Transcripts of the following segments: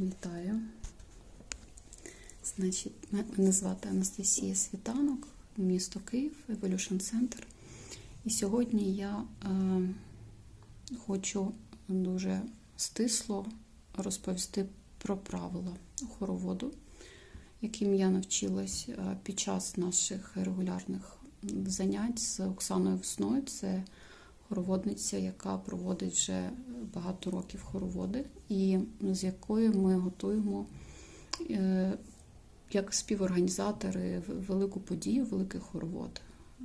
Вітаю. Значить, мене звати Анастасія Світанок, місто Київ, Evolution Center. І сьогодні я е, хочу дуже стисло розповісти про правила хороводу, яким я навчилась е, під час наших регулярних занять з Оксаною Весною. Це хороводниця, яка проводить вже багато років хороводи, і з якою ми готуємо е, як співорганізатори велику подію, великий хоровод е,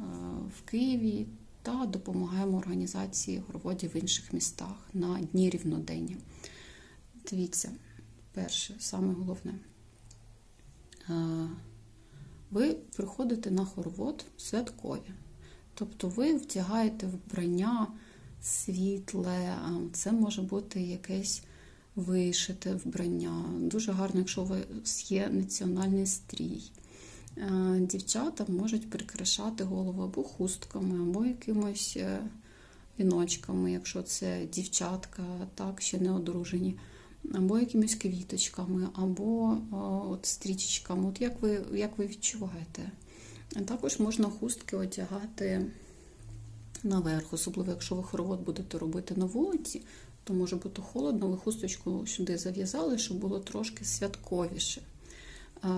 в Києві та допомагаємо організації хороводів в інших містах на дні рівнодення. Дивіться, перше, саме головне. Е, Ви приходите на хоровод святкові. Тобто ви вдягаєте вбрання світле, це може бути якесь вишите вбрання. Дуже гарно, якщо у вас є національний стрій. Дівчата можуть прикрашати голову або хустками, або якимось е, віночками, якщо це дівчатка, так, ще не одружені, або якимись квіточками, або от стрічечками. От як ви, як ви відчуваєте? Також можна хустки одягати наверх, особливо якщо ви хоровод будете робити на вулиці, то може бути холодно, ви хусточку сюди зав'язали, щоб було трошки святковіше.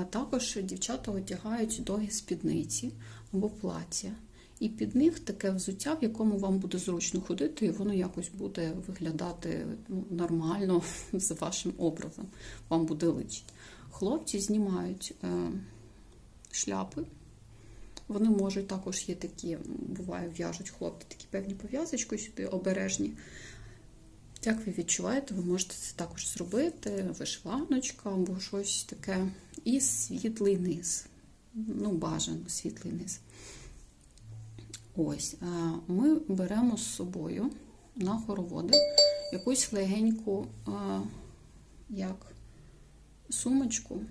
Також дівчата одягають довгі спідниці або плаття. І під них таке взуття, в якому вам буде зручно ходити, і воно якось буде виглядати ну, нормально з вашим образом. Вам буде личити. Хлопці знімають е, шляпи. Вони можуть також є такі, буває, в'яжуть хлопці такі певні пов'язочки сюди обережні. Як ви відчуваєте, ви можете це також зробити, вишиваночка або щось таке. І світлий низ. Ну, бажано світлий низ. Ось, ми беремо з собою на хороводи якусь легеньку, як сумочку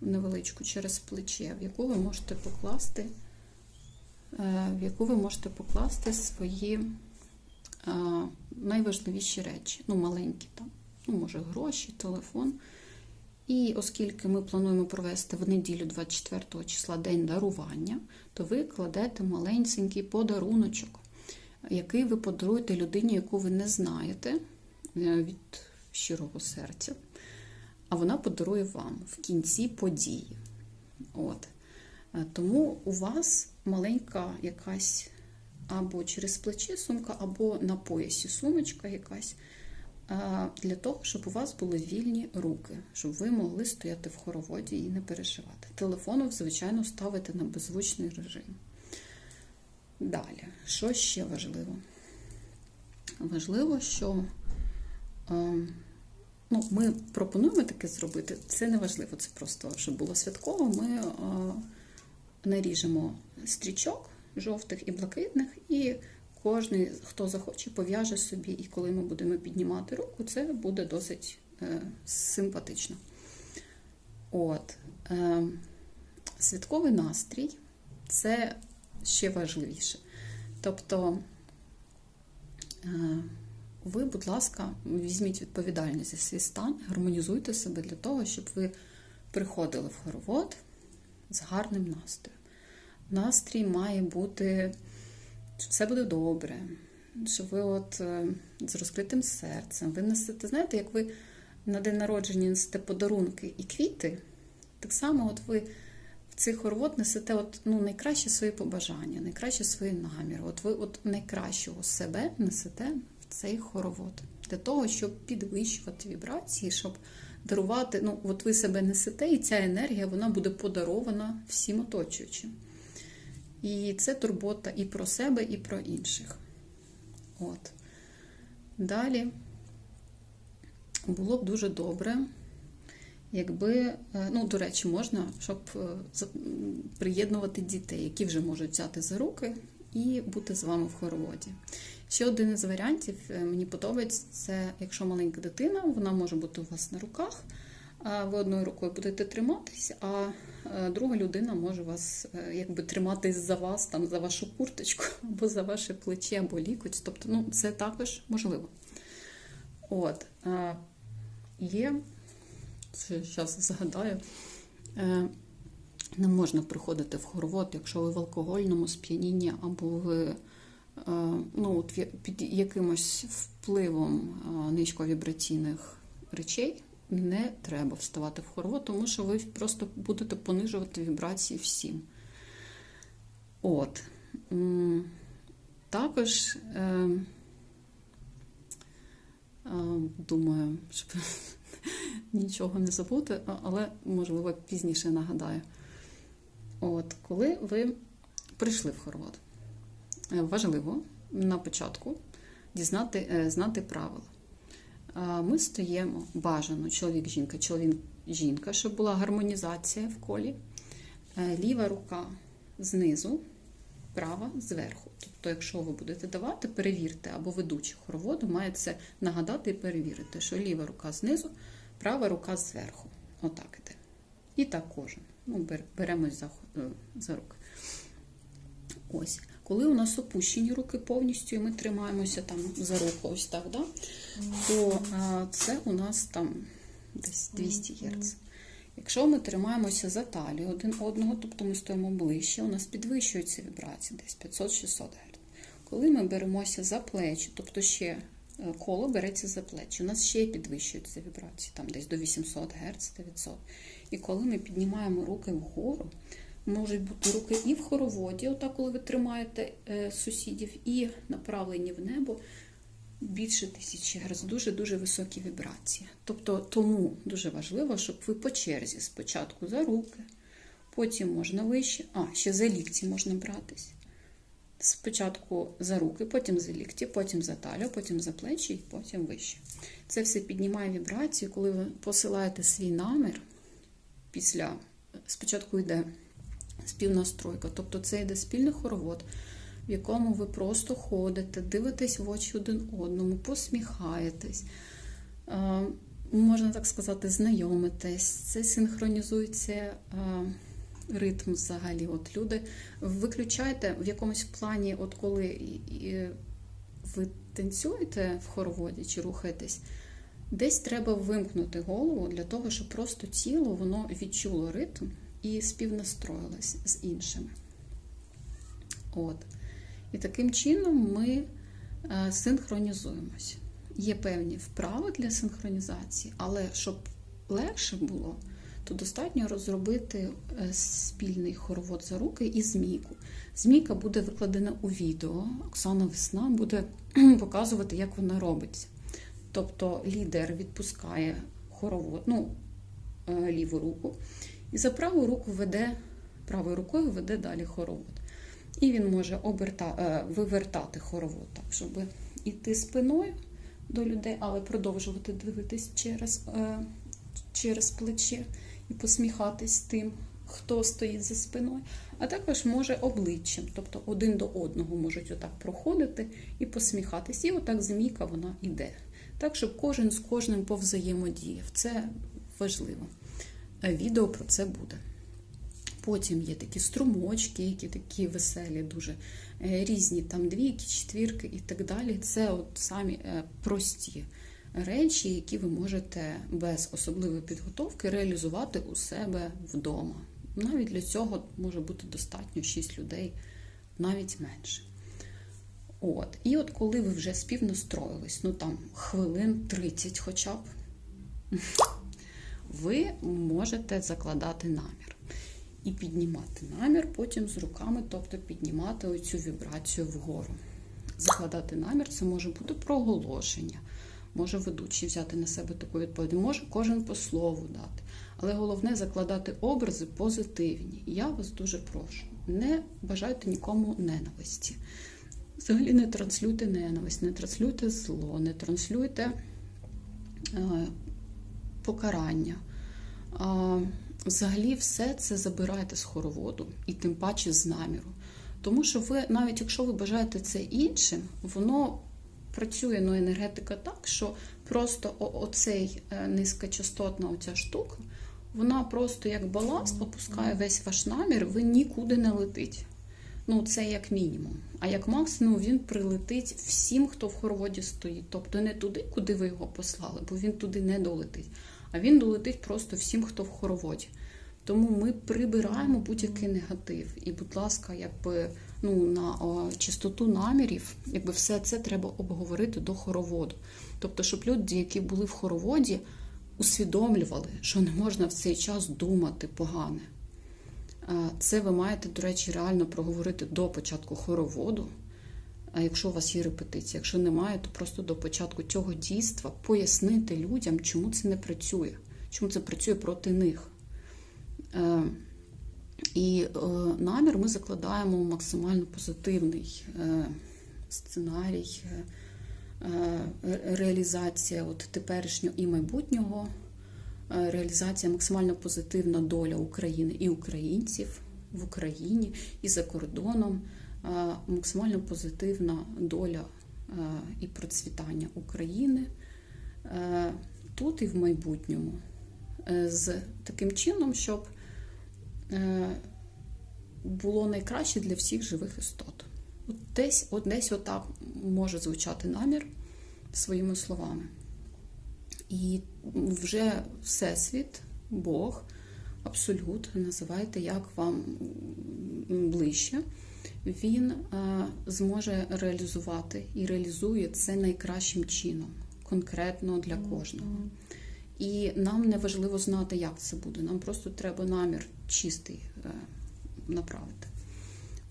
невеличку через плече, в яку ви можете покласти, е, в яку ви можете покласти свої е, найважливіші речі, ну, маленькі там, ну, може, гроші, телефон. І оскільки ми плануємо провести в неділю 24 числа день дарування, то ви кладете маленький подаруночок, який ви подаруєте людині, яку ви не знаєте е, від щирого серця а вона подарує вам в кінці події. От. Е, Тому у вас маленька якась або через плече сумка, або на поясі сумочка якась. е, Для того, щоб у вас були вільні руки, щоб ви могли стояти в хороводі і не переживати. Телефон, звичайно, ставити на беззвучний режим. Далі, що ще важливо? Важливо, що е, Ну, ми пропонуємо таке зробити. Це не важливо, це просто щоб було святково. Ми е, наріжемо стрічок жовтих і блакитних, і кожен, хто захоче, пов'яже собі. І коли ми будемо піднімати руку, це буде досить е, симпатично. От. Е, святковий настрій це ще важливіше. Тобто. Е, ви, будь ласка, візьміть відповідальність за свій стан, гармонізуйте себе для того, щоб ви приходили в хоровод з гарним настроєм. Настрій має бути, що все буде добре, що ви от е, з розкритим серцем, ви несете, знаєте, як ви на день народження несете подарунки і квіти, так само от ви цей хоровод несете от, ну, найкраще свої побажання, найкраще свої наміри. От ви от найкращого себе несете цей хоровод для того, щоб підвищувати вібрації, щоб дарувати. Ну, от ви себе несете, і ця енергія вона буде подарована всім оточуючим. І це турбота і про себе, і про інших. От. Далі було б дуже добре, якби, е, ну, до речі, можна, щоб е, приєднувати дітей, які вже можуть взяти за руки і бути з вами в хороводі. Ще один із варіантів е, мені подобається, це якщо маленька дитина, вона може бути у вас на руках. Ви одною рукою будете триматись, а е, друга людина може вас е, якби триматись за вас, там за вашу курточку, або за ваше плече, або лікоть. Тобто, ну, це також можливо. От є зараз згадаю. Не можна приходити в хоровод, якщо ви в алкогольному сп'янінні або ви ну, от під якимось впливом е, низьковібраційних речей. Не треба вставати в хоровод, тому що ви просто будете понижувати вібрації всім. От. Також е, е, думаю, щоб нічого не забути, але можливо пізніше нагадаю. От, коли ви прийшли в хоровод, е, важливо на початку дізнати, е, знати правила. Е, Ми стоїмо бажано чоловік-жінка, чоловік-жінка, щоб була гармонізація в колі. Е, Ліва рука знизу, права зверху. Тобто, якщо ви будете давати, перевірте, або ведучий хороводу має це нагадати і перевірити, що ліва рука знизу, права рука зверху. Отак іде. І так кожен. Ну, беремось за, е, за руки. Ось. Коли у нас опущені руки повністю, і ми тримаємося там за руку, ось так, да? то а, це у нас там десь 200 Гц. Якщо ми тримаємося за талію один одного, тобто ми стоїмо ближче, у нас підвищується вібрація десь 500-600 Гц. Коли ми беремося за плечі, тобто ще е, коло береться за плечі, у нас ще підвищуються вібрації, там десь до 800 Гц, 900. І коли ми піднімаємо руки вгору, можуть бути руки і в хороводі, отак, коли ви тримаєте е, сусідів, і направлені в небо більше тисячі Гц, дуже-дуже високі вібрації. Тобто тому дуже важливо, щоб ви по черзі спочатку за руки, потім можна вище, а ще за лікті можна братись. Спочатку за руки, потім за лікті, потім за талію, потім за плечі і потім вище. Це все піднімає вібрації, коли ви посилаєте свій намір після спочатку йде співнастройка, тобто це йде спільний хоровод, в якому ви просто ходите, дивитесь в очі один одному, посміхаєтесь, е, можна так сказати, знайомитесь, це синхронізується е, ритм взагалі. От люди виключайте в якомусь плані, от коли ви танцюєте в хороводі чи рухаєтесь. Десь треба вимкнути голову для того, щоб просто тіло воно відчуло ритм і співнастроїлось з іншими. От. І таким чином ми е, синхронізуємось. Є певні вправи для синхронізації, але щоб легше було, то достатньо розробити е, спільний хоровод за руки і змійку. Змійка буде викладена у відео. Оксана Весна буде показувати, як вона робиться. Тобто лідер відпускає хоровод, ну, е, ліву руку, і за праву руку веде, правою рукою веде далі хоровод. І він може оберта, е, вивертати хоровод так, щоб іти спиною до людей, але продовжувати дивитись через, е, через плече і посміхатись тим, хто стоїть за спиною. А також може обличчям, тобто один до одного можуть отак проходити і посміхатись. І отак змійка вона йде. Так, щоб кожен з кожним повзаємодіяв. Це важливо. Відео про це буде. Потім є такі струмочки, які такі веселі, дуже е, різні, там двійки, четвірки і так далі. Це от самі е, прості речі, які ви можете без особливої підготовки реалізувати у себе вдома. Навіть для цього може бути достатньо 6 людей, навіть менше. От. І от коли ви вже співнастроїлись, ну там хвилин 30 хоча б, ви можете закладати намір. І піднімати намір потім з руками, тобто піднімати оцю вібрацію вгору. Закладати намір це може бути проголошення, може ведучий взяти на себе таку відповідь, може кожен по слову дати. Але головне закладати образи позитивні. Я вас дуже прошу, не бажайте нікому ненависті. Взагалі не транслюйте ненависть, не транслюйте зло, не транслюйте е, покарання. Взагалі, все це забирайте з хороводу і тим паче з наміру. Тому що ви, навіть якщо ви бажаєте це іншим, воно працює ну, енергетика так, що просто оцей е, низькочастотна оця штука, вона просто як баласт опускає весь ваш намір, ви нікуди не летить. Ну, це як мінімум. А як максимум він прилетить всім, хто в хороводі стоїть. Тобто не туди, куди ви його послали, бо він туди не долетить. А він долетить просто всім, хто в хороводі. Тому ми прибираємо будь-який негатив. І, будь ласка, якби ну на чистоту намірів, якби все це треба обговорити до хороводу. Тобто, щоб люди, які були в хороводі, усвідомлювали, що не можна в цей час думати погане. Це ви маєте, до речі, реально проговорити до початку хороводу. А якщо у вас є репетиція, якщо немає, то просто до початку цього дійства пояснити людям, чому це не працює, чому це працює проти них. Е, і е, намір ми закладаємо максимально позитивний е, сценарій, реалізація от теперішнього і майбутнього, реалізація максимально позитивна доля України і українців в Україні і за кордоном, максимально позитивна доля і процвітання України тут і в майбутньому. З таким чином, щоб Е, було найкраще для всіх живих істот. От Десь от десь отак може звучати намір своїми словами. І вже Всесвіт, Бог, абсолют, називайте, як вам ближче, він е, зможе реалізувати і реалізує це найкращим чином, конкретно для кожного. І нам не важливо знати, як це буде. Нам просто треба намір чистий е, направити.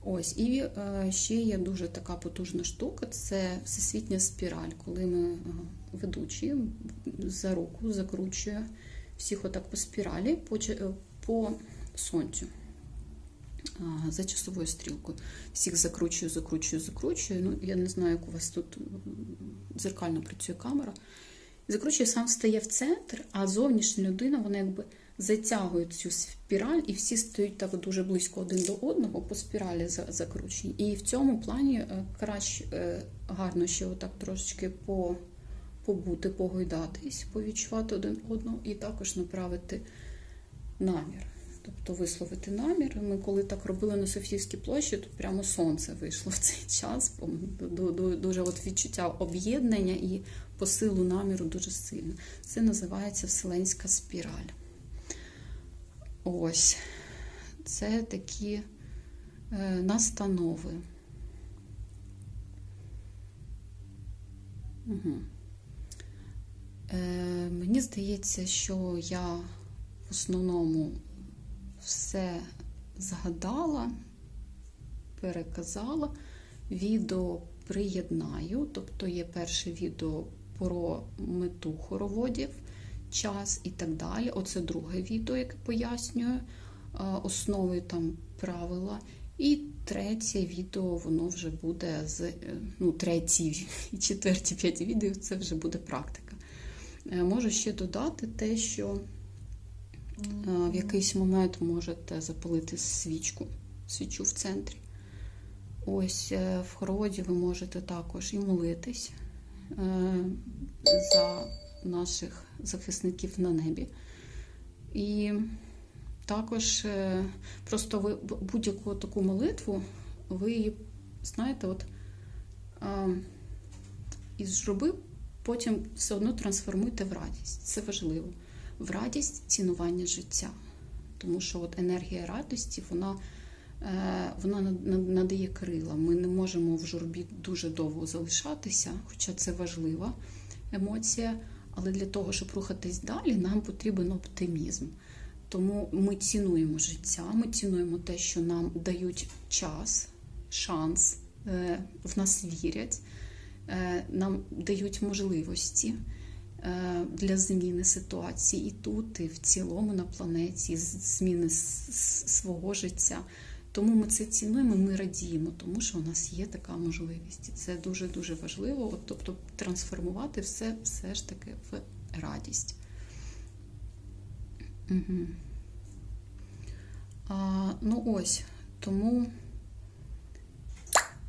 Ось, і е, ще є дуже така потужна штука це всесвітня спіраль, коли ми е, ведучі за руку закручує всіх отак по спіралі по по сонцю за часовою стрілкою. Всіх закручую, закручую, закручую. Ну, Я не знаю, як у вас тут дзеркально працює камера. Закручує сам стає в центр, а зовнішня людина, вона якби затягують цю спіраль, і всі стоять так дуже близько один до одного по спіралі закручені. І в цьому плані е, краще е, гарно ще отак трошечки по, побути, погойдатись, повідчувати один одного, і також направити намір. Тобто висловити намір. Ми коли так робили на Софійській площі, то прямо сонце вийшло в цей час. Дуже от відчуття об'єднання і посилу наміру дуже сильно. Це називається Вселенська спіраль. Ось це такі е, настанови. Угу. Е, Мені здається, що я в основному все згадала, переказала, відео приєднаю, тобто є перше відео про мету хороводів час і так далі. Оце друге відео, яке пояснює основи там правила. І третє відео, воно вже буде з е, ну, третій і четверті п'яті відео це вже буде практика. Е, можу ще додати те, що е, в якийсь момент можете запалити свічку, свічу в центрі. Ось в хороводі ви можете також і молитись за наших захисників на небі. І також е, просто ви будь-яку таку молитву, ви її, знаєте, от із журби потім все одно трансформуйте в радість. Це важливо. В радість цінування життя. Тому що от енергія радості, вона е, вона надає крила. Ми не можемо в журбі дуже довго залишатися, хоча це важлива емоція. Але для того, щоб рухатись далі, нам потрібен оптимізм. Тому ми цінуємо життя, ми цінуємо те, що нам дають час, шанс, е, в нас вірять, е, нам дають можливості для зміни ситуації і тут, і в цілому на планеті, зміни свого життя. Тому ми це цінуємо, ми радіємо, тому що у нас є така можливість. І це дуже-дуже важливо. От, Тобто трансформувати все все ж таки в радість. Угу. А, Ну ось, тому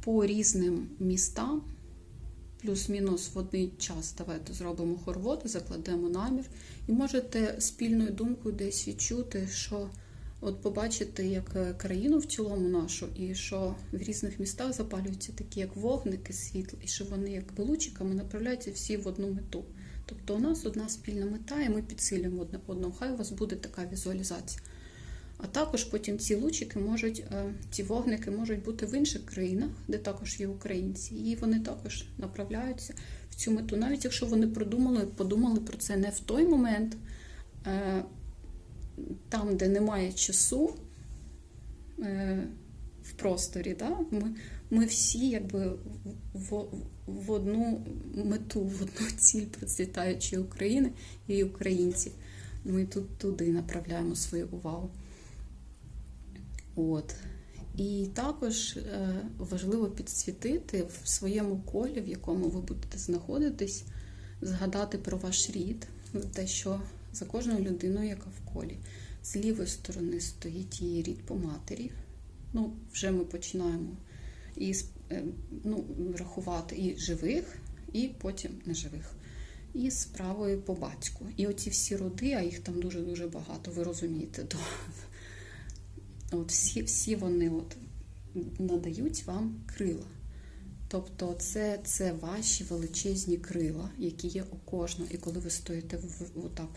по різним містам, плюс-мінус в один час давайте зробимо хорводи, закладемо намір, і можете спільною думкою десь відчути, що. От побачити, як е, країну в цілому нашу, і що в різних містах запалюються такі, як вогники, світла, і що вони, як лучиками, направляються всі в одну мету. Тобто у нас одна спільна мета, і ми підсилюємо одне одного. Хай у вас буде така візуалізація. А також потім ці лучики можуть, е, ці вогники можуть бути в інших країнах, де також є українці, і вони також направляються в цю мету. Навіть якщо вони продумали, подумали про це не в той момент, е, там, де немає часу е, в просторі, да? ми, ми всі якби в, в одну мету, в одну ціль процвітаючої України і українців. Ми тут туди направляємо свою увагу. От. І також е, важливо підсвітити в своєму колі, в якому ви будете знаходитись, згадати про ваш рід, те, що за кожною людиною, яка в колі, з лівої сторони стоїть її рід по матері. Ну, вже ми починаємо і е, ну, рахувати і живих, і потім неживих. І з правої по батьку. І оці всі роди, а їх там дуже-дуже багато, ви розумієте, то От всі всі вони от надають вам крила. Тобто це це ваші величезні крила, які є у кожного. І коли ви стоїте отак,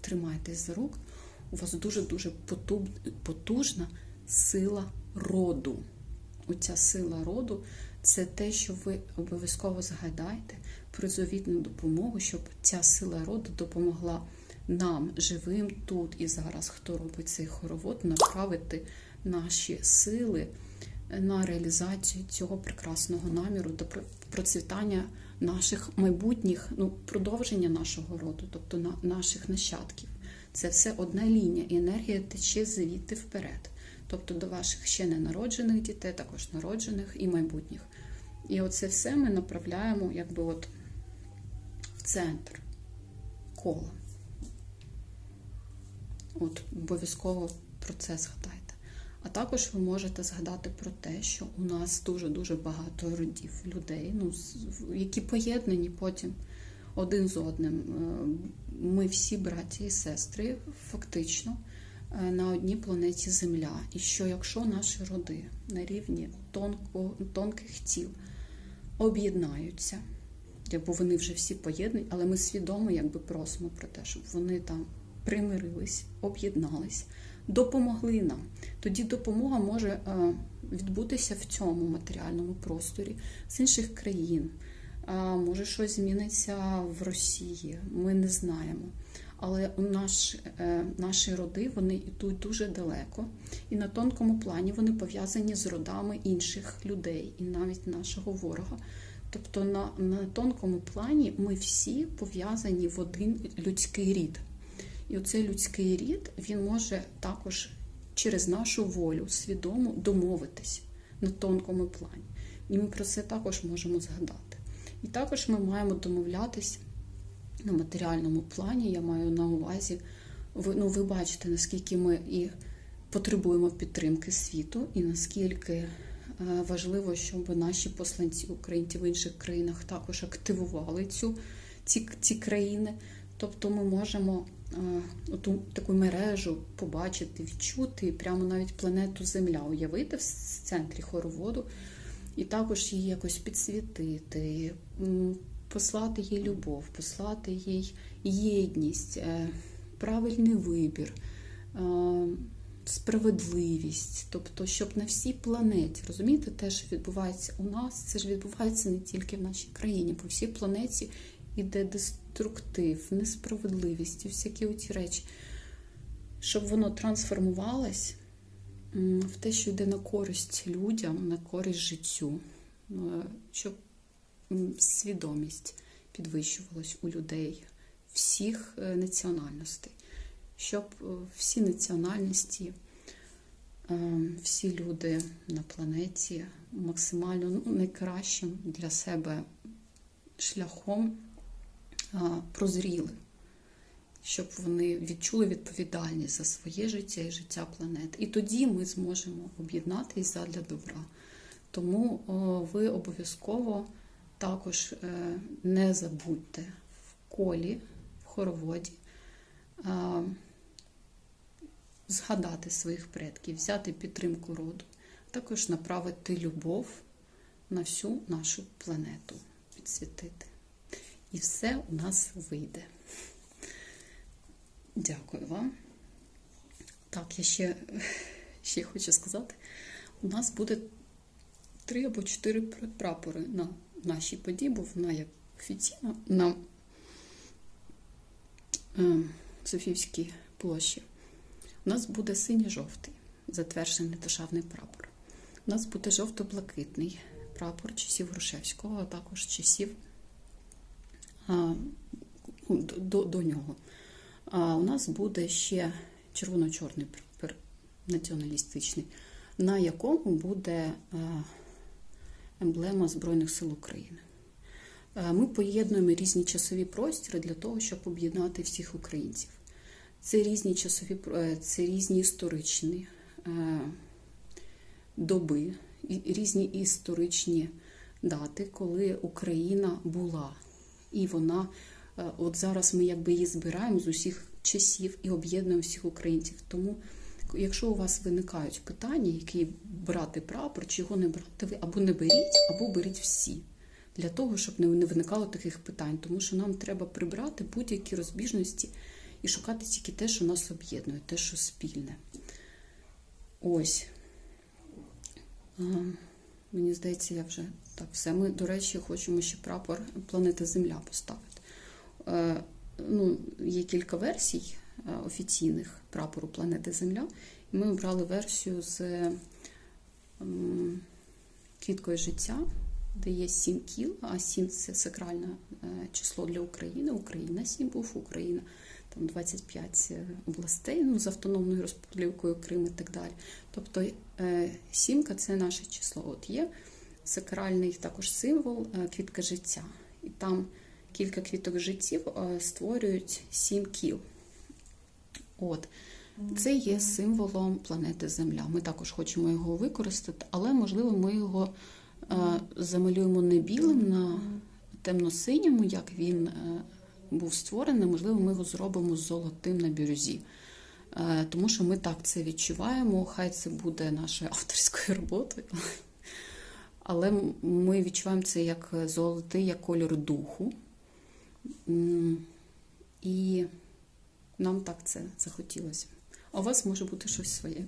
тримаєтесь за рук, у вас дуже-дуже потужна сила роду. Оця сила роду це те, що ви обов'язково згадаєте про завітну допомогу, щоб ця сила роду допомогла нам, живим тут і зараз, хто робить цей хоровод, направити наші сили на реалізацію цього прекрасного наміру до процвітання наших майбутніх, ну, продовження нашого роду, тобто на наших нащадків. Це все одна лінія, і енергія тече звідти вперед. Тобто до ваших ще не народжених дітей, також народжених і майбутніх. І оце все ми направляємо якби от в центр кола. От обов'язково про це згадайте. А також ви можете згадати про те, що у нас дуже-дуже багато родів людей, ну, які поєднані потім один з одним. Е, ми всі браті і сестри, фактично, е, на одній планеті Земля. І що якщо наші роди на рівні тонко, тонких тіл об'єднаються, бо вони вже всі поєднані, але ми свідомо якби просимо про те, щоб вони там примирились, об'єднались, допомогли нам. Тоді допомога може е, відбутися в цьому матеріальному просторі з інших країн. Може, щось зміниться в Росії, ми не знаємо. Але у наш, е, наші роди вони йдуть дуже далеко, і на тонкому плані вони пов'язані з родами інших людей, і навіть нашого ворога. Тобто на, на тонкому плані ми всі пов'язані в один людський рід. І оцей людський рід він може також через нашу волю свідомо домовитись на тонкому плані. І ми про це також можемо згадати. І також ми маємо домовлятись на матеріальному плані. Я маю на увазі, ви, ну, ви бачите, наскільки ми і потребуємо підтримки світу, і наскільки е, важливо, щоб наші посланці українці в інших країнах також активували цю, ці, ці країни. Тобто ми можемо е, ту таку мережу побачити, відчути, прямо навіть планету Земля уявити в центрі хороводу, і також її якось підсвітити, послати їй любов, послати їй єдність, е, правильний вибір, справедливість. Тобто, щоб на всій планеті, розумієте, те, що відбувається у нас, це ж відбувається не тільки в нашій країні, по всій планеті іде деструктив, несправедливість і всякі оці речі, щоб воно трансформувалось в те, що йде на користь людям, на користь життю, е, щоб свідомість підвищувалась у людей всіх е, національностей, щоб е, всі національності, всі люди на планеті максимально ну, найкращим для себе шляхом прозріли, щоб вони відчули відповідальність за своє життя і життя планети. І тоді ми зможемо об'єднатися задля добра. Тому ви обов'язково також е, не забудьте в колі, в хороводі. Згадати своїх предків, взяти підтримку роду, також направити любов на всю нашу планету, підсвітити. І все у нас вийде. Дякую вам. Так, я ще, ще хочу сказати: у нас буде три або чотири прапори на нашій події, бо вона як офіційна на е, Софівській площі. У нас буде синьо-жовтий затверджений державний прапор. У нас буде жовто-блакитний прапор часів Грушевського, а також часів до, до нього. А у нас буде ще червоно-чорний націоналістичний, на якому буде емблема Збройних сил України. Ми поєднуємо різні часові простіри для того, щоб об'єднати всіх українців. Це різні часові е, це різні історичні е, доби, різні історичні дати, коли Україна була. І вона, е, от зараз ми якби її збираємо з усіх часів і об'єднуємо всіх українців. Тому, якщо у вас виникають питання, який брати прапор, чи його не брати, ви або не беріть, або беріть всі. Для того, щоб не виникало таких питань, тому що нам треба прибрати будь-які розбіжності і шукати тільки те, що нас об'єднує, те, що спільне. Ось. Мені здається, я вже так все. Ми, до речі, хочемо ще прапор планети Земля поставити. Е, ну, є кілька версій е, офіційних прапору планети Земля. І ми обрали версію з ем, квіткою життя, де є сім кіл, а сім це сакральне е, число для України. Україна сім був, Україна там 25 областей ну, з Автономною Республікою Крим і так далі. Тобто е, сімка це наше число. От є сакральний також символ е, квітка життя. І там кілька квіток життів е, створюють сім кіл. От. Це є символом планети Земля. Ми також хочемо його використати, але можливо ми його е, замалюємо не білим на темно-синьому, як він е, був створений. Можливо, ми його зробимо золотим на бірюзі. Е, тому що ми так це відчуваємо. Хай це буде нашою авторською роботою. Але ми відчуваємо це як золотий, як кольор духу. І нам так це захотілося. А у вас може бути щось своє.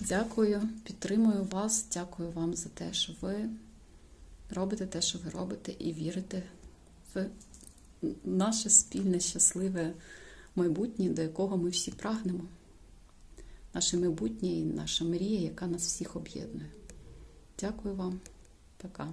Дякую, підтримую вас. Дякую вам за те, що ви робите те, що ви робите, і вірите в наше спільне щасливе майбутнє, до якого ми всі прагнемо. Наше майбутнє і наша мрія, яка нас всіх об'єднує. Дякую вам. Пока.